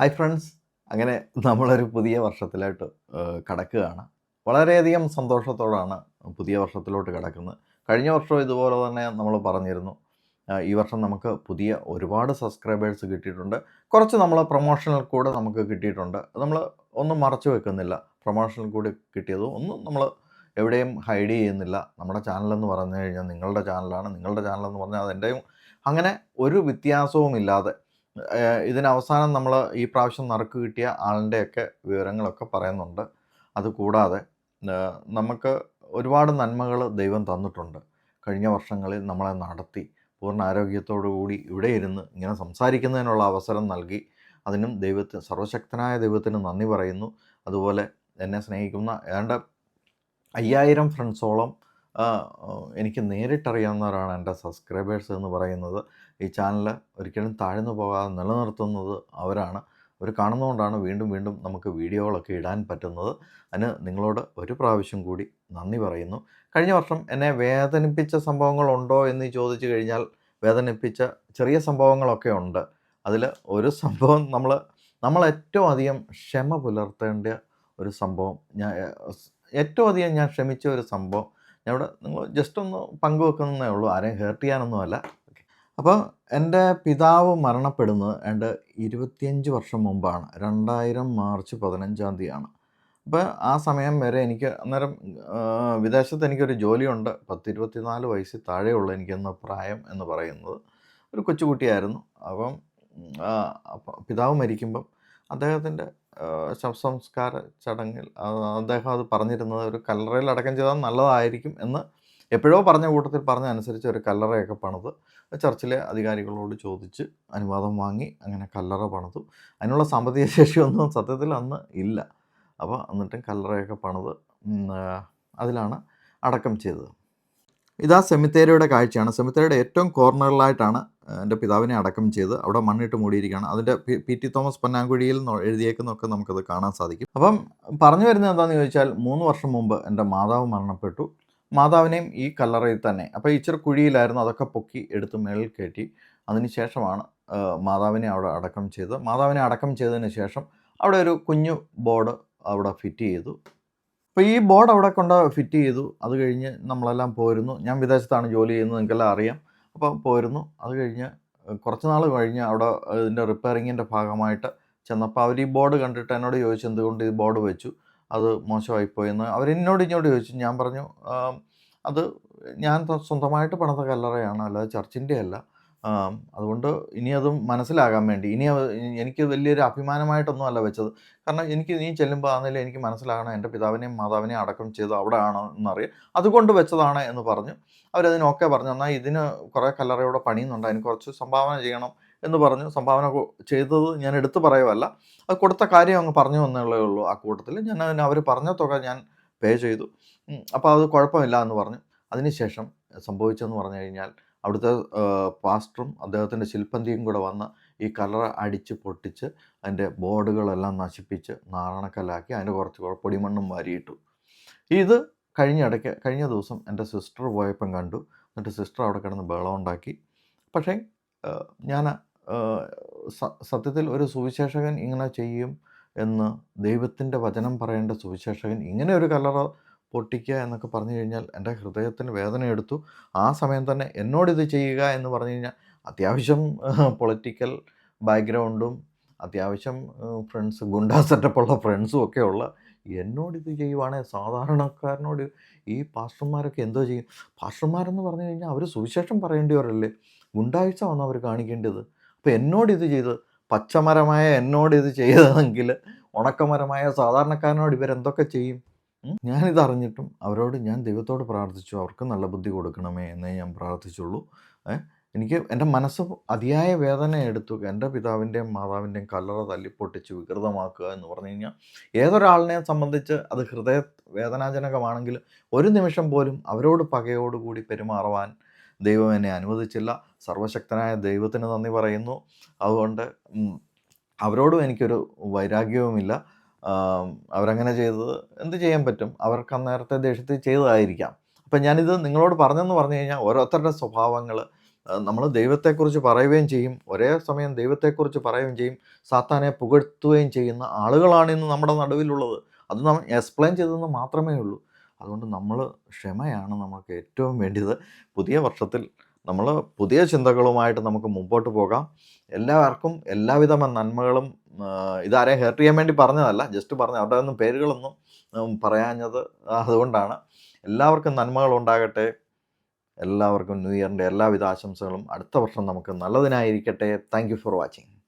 Hi friends. അങ്ങനെ നമ്മളൊരു പുതിയ വർഷത്തിലോട്ട് കടക്കുകയാണ്. വളരെയധികം സന്തോഷത്തോടാണ് പുതിയ വർഷത്തിലോട്ട് കിടക്കുന്നത്. കഴിഞ്ഞ വർഷം ഇതുപോലെ തന്നെ നമ്മൾ പറഞ്ഞിരുന്നു. ഈ വർഷം നമുക്ക് പുതിയ ഒരുപാട് സബ്സ്ക്രൈബേഴ്സ് കിട്ടിയിട്ടുണ്ട്. കുറച്ച് നമ്മൾ പ്രൊമോഷണൽ കൂടെ നമുക്ക് കിട്ടിയിട്ടുണ്ട്. നമ്മൾ ഒന്നും മറച്ചു വെക്കുന്നില്ല. പ്രൊമോഷണൽ കൂടി കിട്ടിയത് ഒന്നും നമ്മൾ എവിടെയും ഹൈഡ് ചെയ്യുന്നില്ല. നമ്മുടെ ചാനലെന്ന് പറഞ്ഞു കഴിഞ്ഞാൽ നിങ്ങളുടെ ചാനലാണ്. നിങ്ങളുടെ ചാനലെന്ന് പറഞ്ഞാൽ അതെന്റെയും അങ്ങനെ ഒരു വ്യത്യാസവും ഇല്ലാതെ ഏഹ് ഇതിന് അവസാനം നമ്മൾ ഈ പ്രാവശ്യം നറുക്ക് കിട്ടിയ ആളിന്റെയൊക്കെ വിവരങ്ങളൊക്കെ പറയുന്നുണ്ട്. അതുകൂടാതെ നമുക്ക് ഒരുപാട് നന്മകൾ ദൈവം തന്നിട്ടുണ്ട്. കഴിഞ്ഞ വർഷങ്ങളിൽ നമ്മളെ നടത്തി പൂർണ ആരോഗ്യത്തോടു കൂടി ഇവിടെ ഇരുന്ന് ഇങ്ങനെ സംസാരിക്കുന്നതിനുള്ള അവസരം നൽകി അതിനും ദൈവത്തിന് സർവശക്തനായ ദൈവത്തിന് നന്ദി പറയുന്നു. അതുപോലെ എന്നെ സ്നേഹിക്കുന്ന ഏതാണ്ട് അയ്യായിരം ഫ്രണ്ട്സോളം എനിക്ക് നേരിട്ടറിയാവുന്നവരാണ് എന്റെ സബ്സ്ക്രൈബേഴ്സ് എന്ന് പറയുന്നത്. ഈ ചാനൽ ഒരിക്കലും താഴ്ന്നു പോകാതെ നിലനിർത്തുന്നത് അവരാണ്. അവർ കാണുന്നതുകൊണ്ടാണ് വീണ്ടും വീണ്ടും നമുക്ക് വീഡിയോകളൊക്കെ ഇടാൻ പറ്റുന്നത്. അതിന് നിങ്ങളോട് ഒരു പ്രാവശ്യം കൂടി നന്ദി പറയുന്നു. കഴിഞ്ഞ വർഷം എന്നെ വേദനിപ്പിച്ച സംഭവങ്ങളുണ്ടോ എന്ന് ചോദിച്ചു കഴിഞ്ഞാൽ വേദനിപ്പിച്ച ചെറിയ സംഭവങ്ങളൊക്കെ ഉണ്ട്. അതിൽ ഒരു സംഭവം നമ്മൾ നമ്മൾ ഏറ്റവും അധികം ക്ഷമ പുലർത്തേണ്ട ഒരു സംഭവം ഞാൻ ഏറ്റവും അധികം ഞാൻ ക്ഷമിച്ച ഒരു സംഭവം ഞാൻ ഇവിടെ നിങ്ങൾ ജസ്റ്റ് ഒന്ന് പങ്കുവെക്കുന്നതേ ഉള്ളൂ. ആരെയും ഹേർട്ട് ചെയ്യാനൊന്നുമല്ല. അപ്പോൾ എന്റെ പിതാവ് മരണപ്പെടുന്നത് എന്റെ ഇരുപത്തിയഞ്ച് വർഷം മുമ്പാണ്. രണ്ടായിരം മാർച്ച് പതിനഞ്ചാം തീയതിയാണ്. അപ്പോൾ ആ സമയം വരെ എനിക്ക് അന്നേരം വിദേശത്ത് എനിക്കൊരു ജോലിയുണ്ട്. പത്ത് ഇരുപത്തിനാല് വയസ്സിൽ താഴെയുള്ള എനിക്കെന്ന പ്രായം എന്ന് പറയുന്നത്. ഒരു കൊച്ചുകുട്ടിയായിരുന്നു. അപ്പം പിതാവ് മരിക്കുമ്പം അദ്ദേഹത്തിന്റെ ശവസംസ്കാര ചടങ്ങിൽ അദ്ദേഹം അത് പറഞ്ഞിരുന്നത് ഒരു കല്ലറയിൽ അടക്കം ചെയ്താൽ നല്ലതായിരിക്കും എന്ന് എപ്പോഴോ പറഞ്ഞ കൂട്ടത്തിൽ പറഞ്ഞ അനുസരിച്ച് ഒരു കല്ലറയൊക്കെ പണിത് ചർച്ചിലെ അധികാരികളോട് ചോദിച്ച് അനുവാദം വാങ്ങി അങ്ങനെ കല്ലറ പണിതു. അതിനുള്ള സാമ്പത്തിക ശേഷിയൊന്നും സത്യത്തിൽ അന്ന് ഇല്ല. അപ്പോൾ എന്നിട്ടും കല്ലറയൊക്കെ പണിത് അതിലാണ് അടക്കം ചെയ്തത്. ഇതാ സെമിത്തേരയുടെ കാഴ്ചയാണ്. സെമിത്തേരയുടെ ഏറ്റവും കോർണറിലായിട്ടാണ് എന്റെ പിതാവിനെ അടക്കം ചെയ്ത് അവിടെ മണ്ണിട്ട് മൂടിയിരിക്കുകയാണ്. അതിന്റെ പി ടി തോമസ് പൊന്നാങ്കുഴിയിൽ എഴുതിയേക്കുന്നൊക്കെ നമുക്കത് കാണാൻ സാധിക്കും. അപ്പം പറഞ്ഞു വരുന്നത് എന്താണെന്ന് ചോദിച്ചാൽ മൂന്ന് വർഷം മുമ്പ് എന്റെ മാതാവ് മരണപ്പെട്ടു. മാതാവിനെയും ഈ കല്ലറയിൽ തന്നെ. അപ്പോൾ ഇച്ചിരി കുഴിയിലായിരുന്നു അതൊക്കെ പൊക്കി എടുത്ത് മേളിൽ കയറ്റി. അതിനുശേഷമാണ് മാതാവിനെ അവിടെ അടക്കം ചെയ്ത് മാതാവിനെ അടക്കം ചെയ്തതിന് ശേഷം അവിടെ ഒരു കുഞ്ഞു ബോർഡ് അവിടെ ഫിറ്റ് ചെയ്തു. അപ്പോൾ ഈ ബോർഡ് അവിടെ കൊണ്ട് ഫിറ്റ് ചെയ്തു. അത് കഴിഞ്ഞ് നമ്മളെല്ലാം പോരുന്നു. ഞാൻ വിദേശത്താണ് ജോലി ചെയ്യുന്നത് നിങ്ങൾക്കെല്ലാം അറിയാം. അപ്പോൾ പോരുന്നു. അത് കഴിഞ്ഞ് കുറച്ച് നാൾ കഴിഞ്ഞ് അവിടെ ഇതിന്റെ റിപ്പയറിങ്ങിന്റെ ഭാഗമായിട്ട് ചെന്നപ്പോൾ അവർ ഈ ബോർഡ് കണ്ടിട്ട് എന്നോട് ചോദിച്ചു എന്തുകൊണ്ട് ഈ ബോർഡ് വെച്ചു? അത് മോശമായിപ്പോയെന്ന്? അവരെന്നോട് ഇങ്ങോട്ട് ചോദിച്ചു. ഞാൻ പറഞ്ഞു അത് ഞാൻ സ്വന്തമായിട്ട് പണിത കല്ലറയാണ്. അല്ലാതെ ചർച്ചിന്റെ അല്ല. അതുകൊണ്ട് ഇനി അത് മനസ്സിലാകാൻ വേണ്ടി. ഇനി എനിക്ക് വലിയൊരു അഭിമാനമായിട്ടൊന്നും അല്ല വെച്ചത്. കാരണം എനിക്ക് നീ ചെല്ലുമ്പോൾ ആണെങ്കിലും എനിക്ക് മനസ്സിലാകണം എന്റെ പിതാവിനെയും മാതാവിനെയും അടക്കം ചെയ്ത് അവിടെ ആണ് എന്നറിയാം അതുകൊണ്ട് വെച്ചതാണ് എന്ന് പറഞ്ഞു. അവരതിന് ഓക്കെ പറഞ്ഞു എന്നാൽ ഇതിന് കുറേ കല്ലറയോടെ പണിയുന്നുണ്ട്. അതിന് കുറച്ച് സംഭാവന ചെയ്യണം എന്ന് പറഞ്ഞു. സംഭാവന ചെയ്തത് ഞാൻ എടുത്തു പറയുമല്ല അത് കൊടുത്ത കാര്യം അങ്ങ് പറഞ്ഞു വന്നുള്ളേ ഉള്ളൂ ആ കൂട്ടത്തിൽ ഞാൻ അതിന് അവർ പറഞ്ഞ തുക ഞാൻ പേ ചെയ്തു. അപ്പോൾ അത് കുഴപ്പമില്ല എന്ന് പറഞ്ഞു. അതിനുശേഷം സംഭവിച്ചതെന്ന് പറഞ്ഞു കഴിഞ്ഞാൽ അവിടുത്തെ പാസ്റ്ററും അദ്ദേഹത്തിന്റെ ശില്പന്തിയും കൂടെ വന്ന് ഈ കളർ അടിച്ച് പൊട്ടിച്ച് അതിന്റെ ബോർഡുകളെല്ലാം നശിപ്പിച്ച് നാരണക്കല്ലാക്കി അതിന്റെ കുറച്ച് കുറെ പൊടിമണ്ണും വാരിയിട്ടു. ഇത് കഴിഞ്ഞ ഇടയ്ക്ക് കഴിഞ്ഞ ദിവസം എന്റെ സിസ്റ്റർ പോയപ്പം കണ്ടു. എന്നിട്ട് സിസ്റ്റർ അവിടെ കിടന്ന് ബഹളം ഉണ്ടാക്കി. പക്ഷേ ഞാൻ സത്യത്തിൽ ഒരു സുവിശേഷകൻ ഇങ്ങനെ ചെയ്യും എന്ന് ദൈവത്തിന്റെ വചനം പറയേണ്ട സുവിശേഷകൻ ഇങ്ങനെ ഒരു കല്ലറ പൊട്ടിക്കുക എന്നൊക്കെ പറഞ്ഞു കഴിഞ്ഞാൽ എന്റെ ഹൃദയത്തിന് വേദന എടുത്തു. ആ സമയം തന്നെ എന്നോട് ഇത് ചെയ്യുക എന്ന് പറഞ്ഞു കഴിഞ്ഞാൽ അത്യാവശ്യം പൊളിറ്റിക്കൽ ബാക്ക്ഗ്രൗണ്ടും അത്യാവശ്യം ഫ്രണ്ട്സ് ഗുണ്ടാ സെറ്റപ്പുള്ള ഫ്രണ്ട്സും ഒക്കെ ഉള്ള എന്നോട് ഇത് ചെയ്യുവാണെങ്കിൽ സാധാരണക്കാരനോട് ഈ പാസ്റ്റർമാരൊക്കെ എന്തോ ചെയ്യും. പാസ്റ്റർമാരെന്ന് പറഞ്ഞു കഴിഞ്ഞാൽ അവർ സുവിശേഷം പറയേണ്ടിയവരല്ലേ? ഗുണ്ടാഴ്ച വന്ന് അവർ കാണിക്കേണ്ടത്. അപ്പോൾ എന്നോട് ഇത് ചെയ്ത് പച്ചമരമായ എന്നോട് ഇത് ചെയ്തതെങ്കിൽ ഉണക്കമരമായ സാധാരണക്കാരനോട് ഇവരെന്തൊക്കെ ചെയ്യും? ഞാനിത് അറിഞ്ഞിട്ടും അവരോട് ഞാൻ ദൈവത്തോട് പ്രാർത്ഥിച്ചു അവർക്ക് നല്ല ബുദ്ധി കൊടുക്കണമേ എന്നേ ഞാൻ പ്രാർത്ഥിച്ചുള്ളൂ. എനിക്ക് എന്റെ മനസ്സ് അതിയായ വേദന എടുത്തു എന്റെ പിതാവിന്റെയും മാതാവിന്റെയും കല്ലറ തല്ലിപ്പൊട്ടിച്ച് വികൃതമാക്കുക എന്ന് പറഞ്ഞു കഴിഞ്ഞാൽ ഏതൊരാളിനെ സംബന്ധിച്ച് അത് ഹൃദയ വേദനാജനകമാണെങ്കിൽ ഒരു നിമിഷം പോലും അവരോട് പകയോടുകൂടി പെരുമാറുവാൻ ദൈവം എന്നെ അനുവദിച്ചില്ല. സർവശക്തനായ ദൈവത്തിന് നന്ദി പറയുന്നു. അതുകൊണ്ട് അവരോടും എനിക്കൊരു വൈരാഗ്യവുമില്ല. അവരങ്ങനെ ചെയ്തത് എന്ത് ചെയ്യാൻ പറ്റും? അവർക്ക് അന്നേരത്തെ ദേഷ്യത്തിൽ ചെയ്തതായിരിക്കാം. അപ്പം ഞാനിത് നിങ്ങളോട് പറഞ്ഞെന്ന് പറഞ്ഞു കഴിഞ്ഞാൽ ഓരോരുത്തരുടെ സ്വഭാവങ്ങൾ നമ്മൾ ദൈവത്തെക്കുറിച്ച് പറയുകയും ചെയ്യും. ഒരേ സമയം ദൈവത്തെക്കുറിച്ച് പറയുകയും ചെയ്യും. സാത്താനെ പുകഴ്ത്തുകയും ചെയ്യുന്ന ആളുകളാണ് ഇന്ന് നമ്മുടെ നടുവിലുള്ളത്. അത് നമ്മൾ എക്സ്പ്ലെയിൻ ചെയ്തതെന്ന് മാത്രമേ ഉള്ളൂ. അതുകൊണ്ട് നമ്മൾ ക്ഷമയാണ് നമുക്ക് ഏറ്റവും വേണ്ടിയത്. പുതിയ വർഷത്തിൽ നമ്മൾ പുതിയ ചിന്തകളുമായിട്ട് നമുക്ക് മുമ്പോട്ട് പോകാം. എല്ലാവർക്കും എല്ലാവിധ നന്മകളും ഇതാരെയും ഹെർട്ട് ചെയ്യാൻ വേണ്ടി പറഞ്ഞതല്ല ജസ്റ്റ് പറഞ്ഞു അവരുടെ ഒന്നും പേരുകളൊന്നും പറയാഞ്ഞത് അതുകൊണ്ടാണ്. എല്ലാവർക്കും നന്മകൾ ഉണ്ടാകട്ടെ. എല്ലാവർക്കും ന്യൂ ഇയറിന്റെ എല്ലാവിധ ആശംസകളും അടുത്ത വർഷം നമുക്ക് നല്ലതിനായിരിക്കട്ടെ. Thank for watching